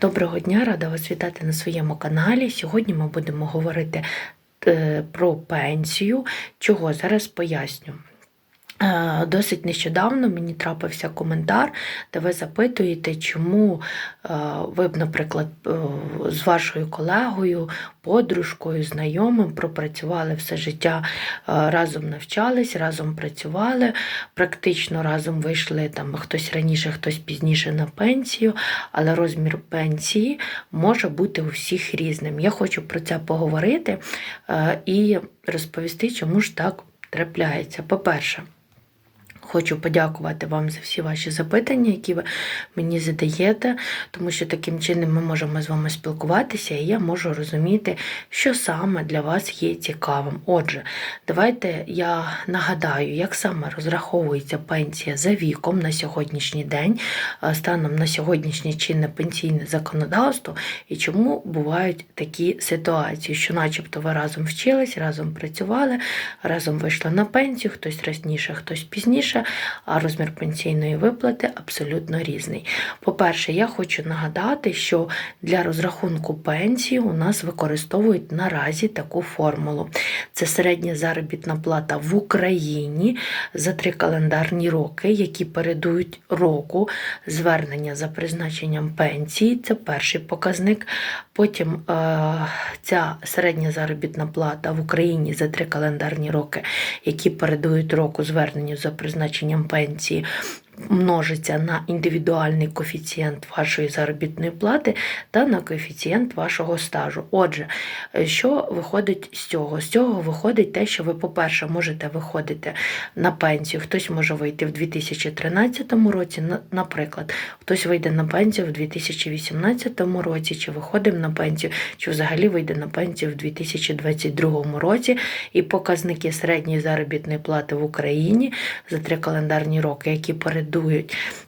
Доброго дня, рада вас вітати на своєму каналі. Сьогодні ми будемо говорити е, про пенсію. Чого зараз поясню. Е, Досить нещодавно мені трапився коментар, де ви запитуєте, чому е, ви б, наприклад, е, з вашою колегою, подружкою, знайомим пропрацювали все життя, разом навчались, разом працювали, практично разом вийшли там хтось раніше, хтось пізніше на пенсію, але розмір пенсії може бути у всіх різним. Я хочу про це поговорити і розповісти, чому ж так трапляється. По-перше, Хочу подякувати вам за всі ваші запитання, які ви мені задаєте, тому що таким чином ми можемо з вами спілкуватися, і я можу розуміти, що саме для вас є цікавим. Отже, давайте я нагадаю, як саме розраховується пенсія за віком на сьогоднішній день, е, станом на сьогоднішнє чинне пенсійне законодавство, і чому бувають такі ситуації, що, начебто, ви разом вчились, разом працювали, разом вийшли на пенсію, хтось раніше, хтось пізніше а розмір пенсійної виплати абсолютно різний. По-перше, я хочу нагадати, що для розрахунку пенсії у нас використовують наразі таку формулу. Це середня заробітна плата в Україні за три календарні роки, які передують року звернення за призначенням пенсії. Це перший показник. Потім е, ця середня заробітна плата в Україні за три календарні роки, які передують року зверненню за призначенням пенсії. Множиться на індивідуальний коефіцієнт вашої заробітної плати та на коефіцієнт вашого стажу. Отже, е, що виходить з цього? З цього виходить те, що ви, по-перше, можете виходити на пенсію. Хтось може вийти в 2013 році, наприклад, хтось вийде на пенсію в 2018 році, чи виходив на пенсію, чи взагалі вийде на пенсію в 2022 році. І показники середньої заробітної плати в Україні за три календарні роки, які передують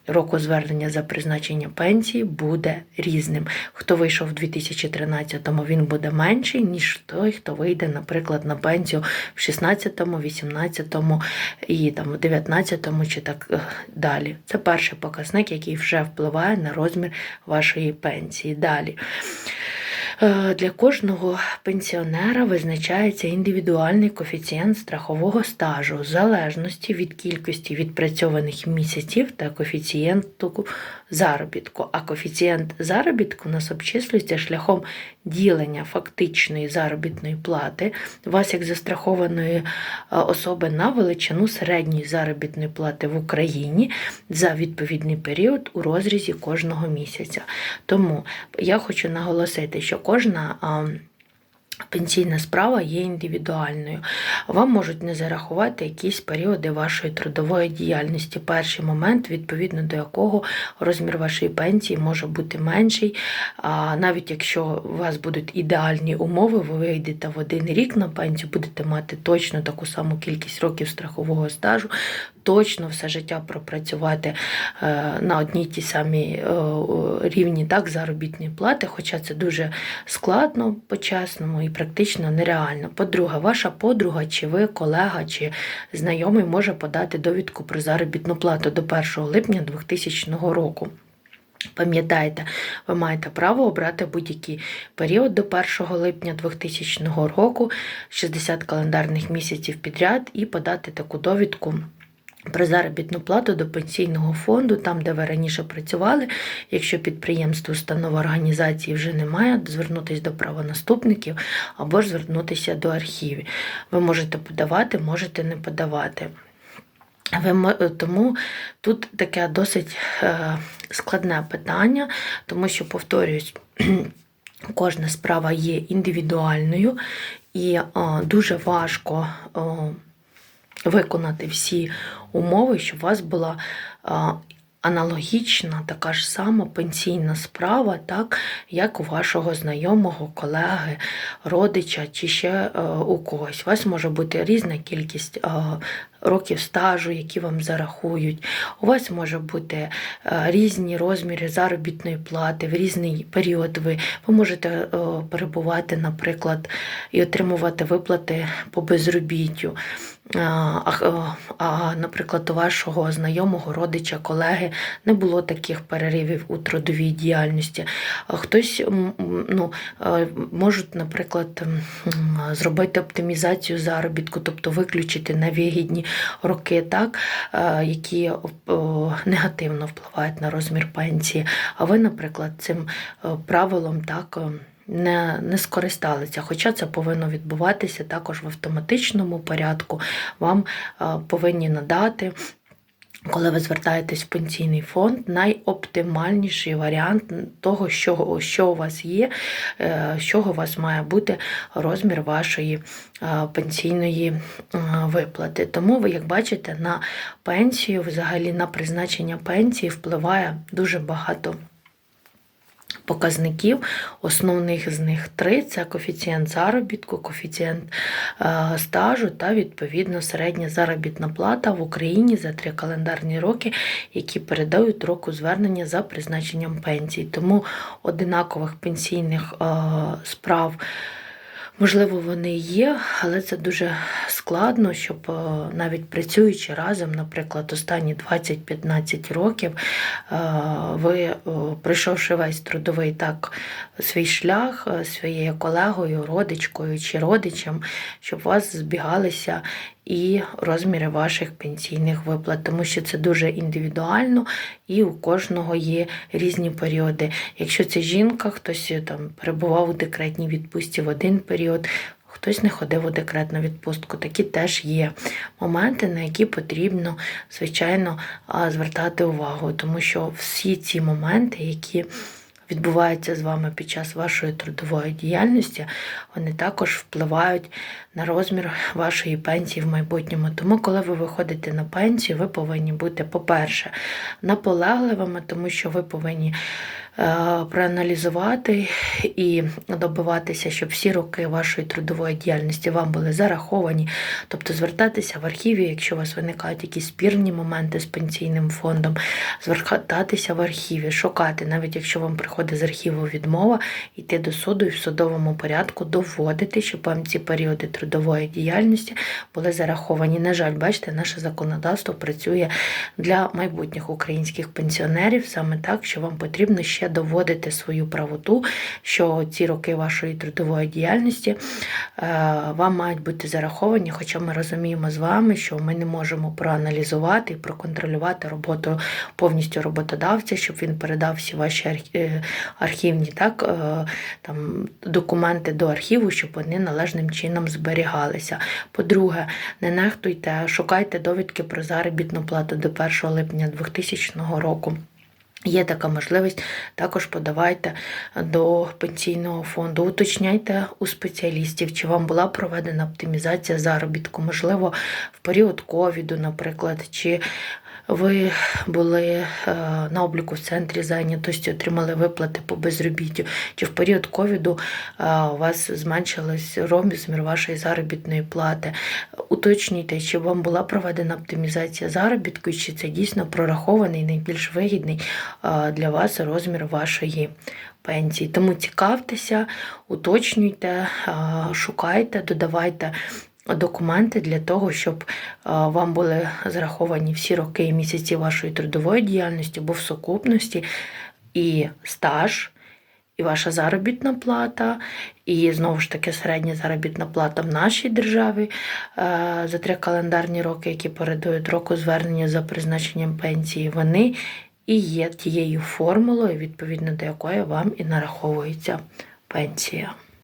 року звернення за призначення пенсії, буде різним. Хто вийшов в 2013-му, він буде менший, ніж той, хто вийде, наприклад, на пенсію в 16-му, 18-му і там, в 19-му чи так е, далі. Це перший показник, який вже впливає на розмір вашої пенсії. Далі. Е, Для кожного пенсіонера визначається індивідуальний коефіцієнт страхового стажу в залежності від кількості відпрацьованих місяців та коефіцієнту заробітку. А коефіцієнт заробітку у нас обчислюється шляхом ділення фактичної заробітної плати вас як застрахованої е, особи на величину середньої заробітної плати в Україні за відповідний період у розрізі кожного місяця. Тому я хочу наголосити, що кожна а, пенсійна справа є індивідуальною. Вам можуть не зарахувати якісь періоди вашої трудової діяльності. Перший момент, відповідно до якого розмір вашої пенсії може бути менший. А навіть якщо у вас будуть ідеальні умови, ви вийдете в один рік на пенсію, будете мати точно таку саму кількість років страхового стажу, точно все життя пропрацювати е, на одній тій самій е, рівні так, заробітної плати, хоча це дуже складно по-чесному практично нереально. По-друге, ваша подруга, чи ви, колега, чи знайомий може подати довідку про заробітну плату до 1 липня 2000 року. Пам'ятайте, ви маєте право обрати будь-який період до 1 липня 2000 року, 60 календарних місяців підряд, і подати таку довідку. Про заробітну плату до пенсійного фонду, там, де ви раніше працювали, якщо підприємство, установа організації вже немає, звернутися до правонаступників або ж звернутися до архівів. Ви можете подавати, можете не подавати. Тому тут таке досить е, складне питання, тому що, повторюсь, кожна справа є індивідуальною і е, дуже важко е, виконати всі умови, щоб у вас була аналогічна, така ж сама пенсійна справа, так, як у вашого знайомого, колеги, родича чи ще е, у когось. У вас може бути різна кількість е, років стажу, які вам зарахують. У вас може бути е, різні розміри заробітної плати, в різний період ви, ви можете е, перебувати, наприклад, і отримувати виплати по безробіттю. а, а, а, наприклад, у вашого знайомого, родича, колеги не було таких переривів у трудовій діяльності. Хтось ну, е, можуть, наприклад, зробити оптимізацію заробітку, тобто виключити невигідні роки, так, е, які негативно впливають на розмір пенсії. А ви, наприклад, цим е, правилом так. е, Не, не скористалися, хоча це повинно відбуватися також в автоматичному порядку. Вам е, повинні надати коли ви звертаєтесь в пенсійний фонд, найоптимальніший варіант того, що, що у вас є, е, з чого у вас має бути розмір вашої е, пенсійної е, виплати. Тому ви, як бачите, на пенсію, взагалі на призначення пенсії впливає дуже багато. Показників, основних з них три: це коефіцієнт заробітку, коефіцієнт е, стажу та відповідно середня заробітна плата в Україні за три календарні роки, які передають року звернення за призначенням пенсії. Тому одинакових пенсійних е, справ. Можливо, вони є, але це дуже складно, щоб е, навіть працюючи разом, наприклад, останні 20-15 років, е, ви, е, пройшовши весь трудовий так свій шлях своєю колегою, родичкою чи родичем, щоб у вас збігалися і розміри ваших пенсійних виплат, тому що це дуже індивідуально і у кожного є різні періоди. Якщо це жінка, хтось е, там перебував у декретній відпустці в один період. Хтось не ходив у декретну відпустку. Такі теж є моменти, на які потрібно, звичайно, звертати увагу, тому що всі ці моменти, які відбуваються з вами під час вашої трудової діяльності, вони також впливають на розмір вашої пенсії в майбутньому. Тому, коли ви виходите на пенсію, ви повинні бути, по-перше, наполегливими, тому що ви повинні проаналізувати і добиватися, щоб всі роки вашої трудової діяльності вам були зараховані, тобто звертатися в архіві, якщо у вас виникають якісь спірні моменти з пенсійним фондом, звертатися в архіві, шукати, навіть якщо вам приходить з архіву відмова, йти до суду і в судовому порядку доводити, щоб вам ці періоди трудової діяльності були зараховані. На жаль, бачите, наше законодавство працює для майбутніх українських пенсіонерів саме так, що вам потрібно ще доводити свою правоту, що ці роки вашої трудової діяльності е, вам мають бути зараховані. Хоча ми розуміємо з вами, що ми не можемо проаналізувати і проконтролювати роботу повністю роботодавця, щоб він передав всі ваші е, архівні так, е, там, документи до архіву, щоб вони належним чином зберігалися. По-друге, не нехтуйте, шукайте довідки про заробітну плату до 1 липня 2000 року. Є така можливість, також подавайте до пенсійного фонду, уточняйте у спеціалістів, чи вам була проведена оптимізація заробітку, можливо, в період ковіду, наприклад, чи ви були е, на обліку в центрі зайнятості, отримали виплати по безробіттю, чи в період ковіду е, у вас зменшилась розмір вашої заробітної плати. Уточнюйте, чи вам була проведена оптимізація заробітку, чи це дійсно прорахований найбільш вигідний е, для вас розмір вашої пенсії. Тому цікавтеся, уточнюйте, шукайте, додавайте документи для того, щоб е, вам були зараховані всі роки і місяці вашої трудової діяльності, бо в сукупності і стаж. І ваша заробітна плата, і знову ж таки середня заробітна плата в нашій державі е, за три календарні роки, які передають року звернення за призначенням пенсії, вони і є тією формулою, відповідно до якої вам і нараховується пенсія.